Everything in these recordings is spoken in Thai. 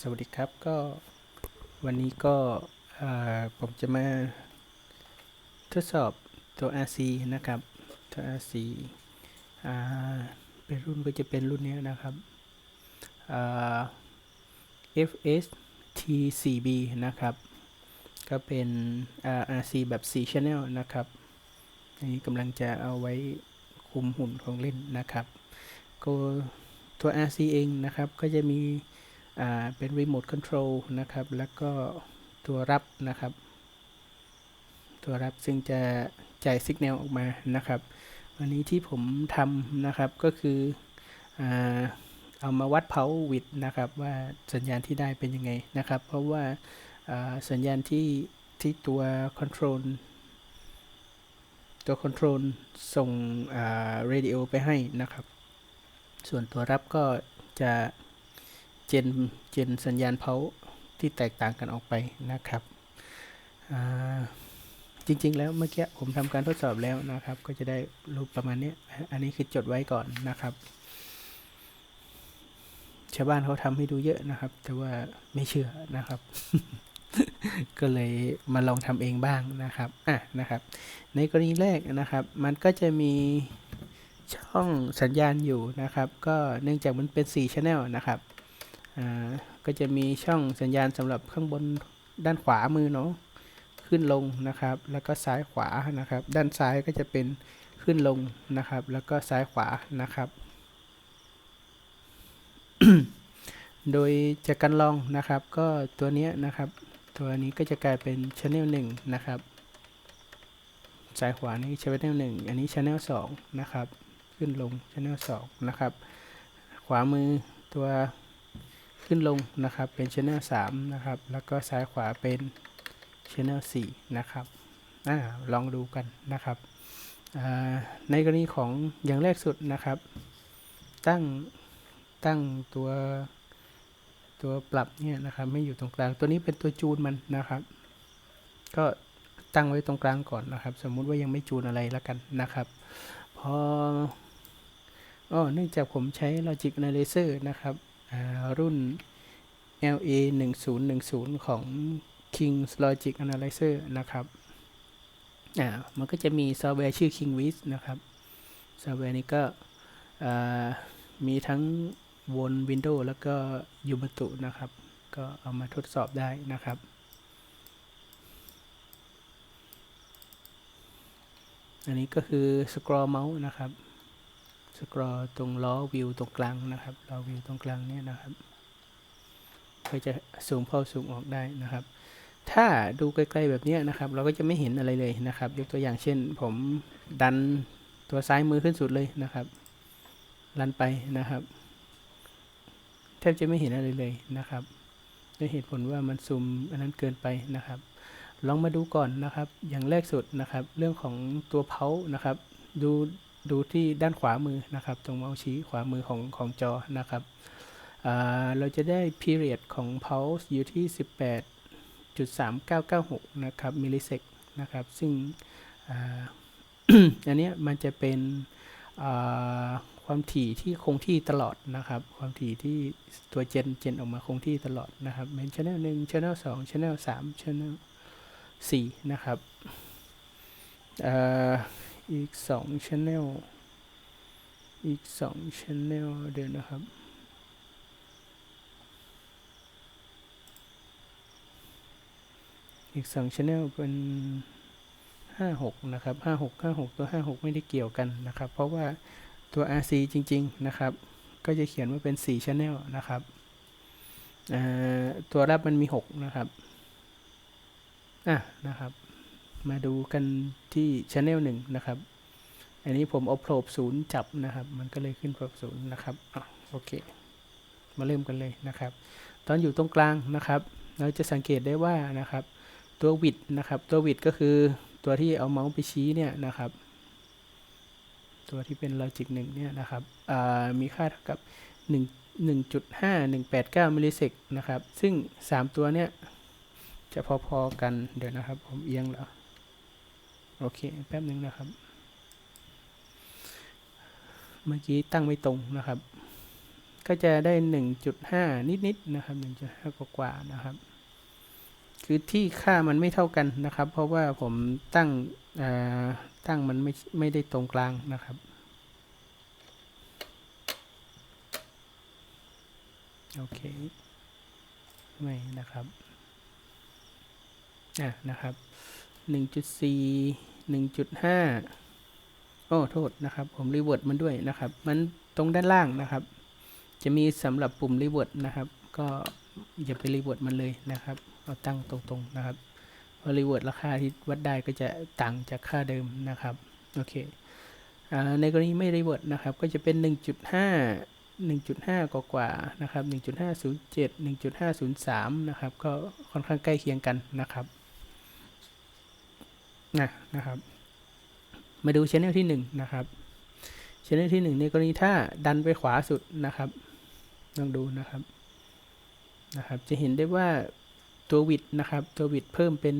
สวัสดีครับก็วันนี้ก็ผมจะมาทดสอบตัว RC นะครับ ตัว RC อ่าเป็นรุ่นก็จะเป็นรุ่นนี้นะครับ FS T4B นะครับ ก็เป็นอ่า RC แบบ 4 Channel นะครับนี้กำลังจะเอาไว้คุมหุ่นของเล่นนะครับ ก็ตัว RC เองนะครับก็จะมี เป็นรีโมทคอนโทรลนะครับ แล้วก็ตัวรับนะครับ ตัวรับซึ่งจะจ่ายสัญญาณออกมานะครับ วันนี้ที่ผมทำนะครับก็คืออเอามาวัด power width นะครับ ว่าสัญญาณที่ได้เป็นยังไงนะครับ เพราะว่าอ่าสัญญาณที่ที่ตัวคอนโทรลตัวคอนโทรลส่งเรดิโอไปให้นะครับ ส่วนตัวรับก็จะ เจนเจนสัญญาณเพาที่แตกต่างกันออกไปนะครับจริง ๆ แล้วเมื่อกี้ผมทำการทดสอบแล้วนะครับ ก็จะได้รูปประมาณนี้ อันนี้คือจดไว้ก่อนนะครับ ชาวบ้านเขาทำให้ดูเยอะนะครับ แต่ว่าไม่เชื่อนะครับ ก็เลยมาลองทำเองบ้างนะครับอะนะครับ ในกรณีแรกนะครับ มันก็จะมีช่องสัญญาณอยู่นะครับ ก็เนื่องจากมันเป็น4 Channel นะครับ ก็จะมีช่องสัญญาณสำหรับข้างบนด้านขวามือเนาะขึ้นลงนะครับ แล้วก็ซ้ายขวานะครับ ด้านซ้ายก็จะเป็นขึ้นลงนะครับ แล้วก็ซ้ายขวานะครับ โดยจากการลองนะครับ ก็ตัวเนี้ยนะครับ ตัวนี้ก็จะกลายเป็น Channel 1 นะครับซ้ายขวานี่ Channel 1 อันนี้ Channel 2 นะครับ ขึ้นลง Channel 2 นะครับ ขวามือตัว ขึ้นลงนะครับเป็น Channel 3 นะครับ แล้วก็ซ้ายขวาเป็น Channel 4 นะครับอลองดูกันนะครับ ในกรณีของอย่างแรกสุดนะครับ ตั้งตั้งตัวตัวปรับเนี่ยนะครับไม่อยู่ตรงกลางตัวนี้เป็นตัวจูนมันนะครับ ก็ตั้งไว้ตรงกลางก่อนนะครับ สมมุติว่ายังไม่จูนอะไรแล้วกันนะครับพออ๋อเนื่องจากผมใช้ Logic Analyzer นะครับ รุ่น LA 1010ของ King's Logic Analyzer นะครับอ่ามันก็จะมีซอฟต์แวร์ชื่อ KingWiz นะครับ ซอฟต์แวร์นี้ก็มีทั้งวน Windows แล้วก็ Ubuntu นะครับ ก็เอามาทดสอบได้นะครับอันนี้ก็คือ scroll mouse นะครับ สครอตรงล้อวิวตรงกลางนะครับล้อวิวตรงกลางเนี่ยนะครับก็จะซูมเข้าซูมออกได้นะครับ ถ้าดูใกล้ๆแบบนี้นะครับ เราก็จะไม่เห็นอะไรเลยนะครับ ยกตัวอย่างเช่น ผมดันตัวซ้ายมือขึ้นสุดเลยนะครับลันไปนะครับ แทบจะไม่เห็นอะไรเลยนะครับด้วยเหตุผลว่ามันซูมอันนั้นเกินไปนะครับ ลองมาดูก่อนนะครับ อย่างแรกสุดนะครับ เรื่องของตัวเพานะครับ ดู ดูที่ด้านขวามือนะครับ ตรงเมาส์ชี้ขวามือของของจอนะครับ เราจะได้ period ของ pulse อยู่ที่ 18.3996 นะครับ มิลลิเซกนะครับ ซึ่งอันนี้มันจะเป็นความถี่ที่คงที่ตลอดนะครับ ความถี่ที่ตัวเจนเจนออกมาคงที่ตลอดนะครับเป็น channel 1 channel 2 channel 3 channel 4 นะครับ อีก2 channel อีก2 channel เดี๋ยวนะครับ อีก2 channel เป็น56นะครับ56 56ตัว56ไม่ได้เกี่ยวกันนะครับ เพราะว่าตัว RC จริง ๆ นะครับ ก็จะเขียนว่าเป็น4 channel นะครับ ตัวรับมันมี 6 นะครับ อะ นะครับ มาดูกันที่ channel 1 นะครับ อันนี้ผมเอาโผล่ศูนย์จับนะครับ มันก็เลยขึ้นโผล่ศูนย์นะครับอโอเค มาเริ่มกันเลยนะครับ ตอนอยู่ตรงกลางนะครับ เราจะสังเกตได้ว่านะครับ ตัววิดนะครับ ตัววิดก็คือตัวที่เอาเมาส์ไปชี้เนี่ยนะครับ ตัวที่เป็น logic 1เนี่ยนะครับมีค่าเท่ากับ 1 1.5189มิลลิเซกนะครับ ซึ่ง 3 ตัวเนี่ยจะพอ ๆ กัน เดี๋ยวนะครับ ผมเอียงแล้ว โอเค แป๊บหนึ่งนะครับ เมื่อกี้ตั้งไม่ตรงนะครับ ก็จะได้ 1.5 นิดๆนะครับ 1.5กว่านะครับ คือที่ค่ามันไม่เท่ากันนะครับ เพราะว่าผมตั้งตั้งมันไม่ไม่ได้ตรงกลางนะครับโอเค ไม่นะครับ อะ นะครับ 1.4 1.5 โอ้โทษนะครับ ผมรีเวิร์ดมันด้วยนะครับ มันตรงด้านล่างนะครับ จะมีสำหรับปุ่มรีเวิร์ดนะครับ ก็อย่าไปรีเวิร์ดมันเลยนะครับเอาตั้งตรงๆนะครับพราะรีเวิร์ดราคาที่วัดได้ก็จะต่างจากค่าเดิมนะครับโอเคอในกรณีไม่รีเวิร์ดนะครับ ก็จะเป็น 1.5 1.5 กว่ากว่าๆนะครับ 1.507 1.503 นะครับ ก็ค่อนข้างใกล้เคียงกันนะครับ นะนะครับ มาดูชแนลที่1นะครับชแนลที่1ในกรณีถ้าดันไปขวาสุดนะครับลองดูนะครับนะครับ จะเห็นได้ว่าตัววิดนะครับ ตัววิดเพิ่มเป็น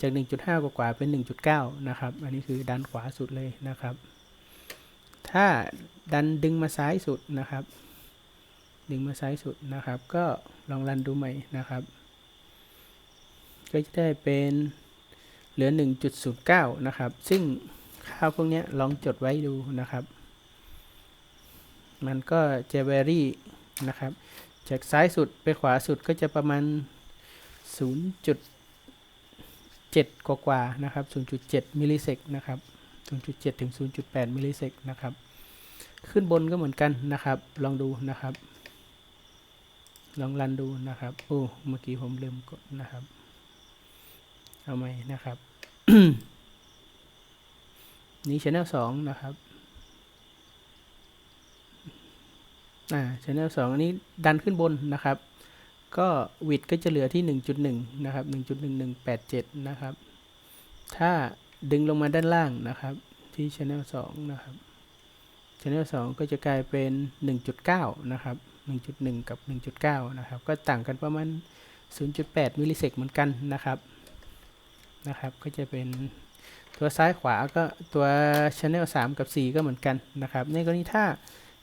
จาก 1.5 กว่ากว่าเป็น 1.9 นะครับ อันนี้คือดันขวาสุดเลยนะครับ ถ้าดันดึงมาซ้ายสุดนะครับ ดึงมาซ้ายสุดนะครับ ก็ลองรันดูใหม่นะครับ ก็จะได้เป็น เหลือ 1.09 นะครับ ซึ่งค่าพวกนี้ลองจดไว้ดูนะครับ มันก็จะ vary นะครับ จากซ้ายสุดไปขวาสุดก็จะประมาณ 0.7 กว่ากว่านะครับ 0.7 มิลลิเซกนะครับ 0.7 ถึง 0.8 มิลลิเซกนะครับ ขึ้นบนก็เหมือนกันนะครับ ลองดูนะครับ ลองรันดูนะครับ โอ้ เมื่อกี้ผมลืมกดนะครับ เอาใหมนะครับ นี่ channel 2นะครับ อ่า channel 2อันนี้ดันขึ้นบนนะครับ ก็วิดก็จะเหลือที่ 1.1 นะครับ 1.1187 นะครับ ถ้าดึงลงมาด้านล่างนะครับ ที่ channel 2 นะครับ channel 2 ก็จะกลายเป็น 1.9 นะครับ 1.1 กับ 1.9 นะครับ ก็ต่างกันประมาณ 0.8 มิลลิเซกเหมือนกันนะครับ นะครับ ก็จะเป็นตัวซ้ายขวาก็ตัว channel 3 กับ 4 ก็เหมือนกันนะครับ ในกรณีถ้า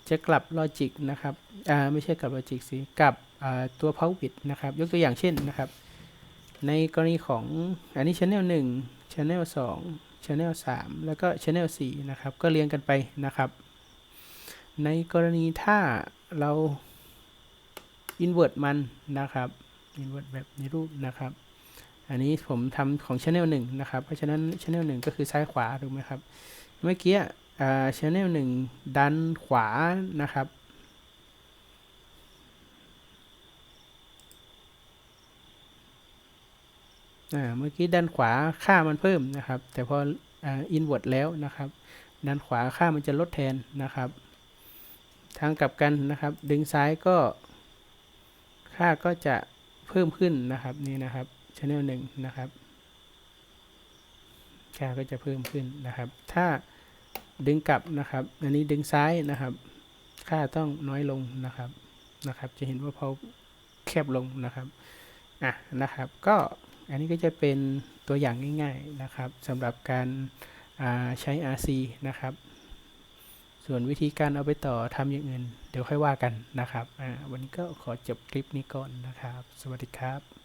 จะกลับลอจิกนะครับอ่าไม่ใช่กลับลอจิกสิกลับตัว power bit นะครับ ยกตัวอย่างเช่นนะครับ ในกรณีของอันนี้ channel 1 channel 2 channel 3 แล้วก็ channel 4 นะครับ ก็เรียงกันไปนะครับ ในกรณีถ้าเรา invert มันนะครับ invert แบบในรูปนะครับ อันนี้ผมทำของ channel 1 นะครับ เพราะฉะนั้น channel 1 ก็คือซ้ายขวาถูกไหมครับ เมื่อกี้อ่า channel 1 ดันขวานะครับอ่าเมื่อกี้ด้านขวาค่ามันเพิ่มนะครับ แต่พออ่า invert แล้วนะครับ ด้านขวาค่ามันจะลดแทนนะครับ ทางกลับกันนะครับ ดึงซ้ายก็ค่าก็จะเพิ่มขึ้นนะครับนี่นะครับ channel หนึ่งนะครับ ค่าก็จะเพิ่มขึ้นนะครับ ถ้าดึงกลับนะครับ อันนี้ดึงซ้ายนะครับ ค่าต้องน้อยลงนะครับ นะครับ จะเห็นว่าพอแคบลงนะครับ อะ นะครับ ก็อันนี้ก็จะเป็นตัวอย่างง่าย ๆนะครับสำหรับการอ่าใช้ RC นะครับ ส่วนวิธีการเอาไปต่อทำอย่างอื่น เดี๋ยวค่อยว่ากันนะครับ วันนี้ก็ขอจบคลิปนี้ก่อนนะครับ สวัสดีครับ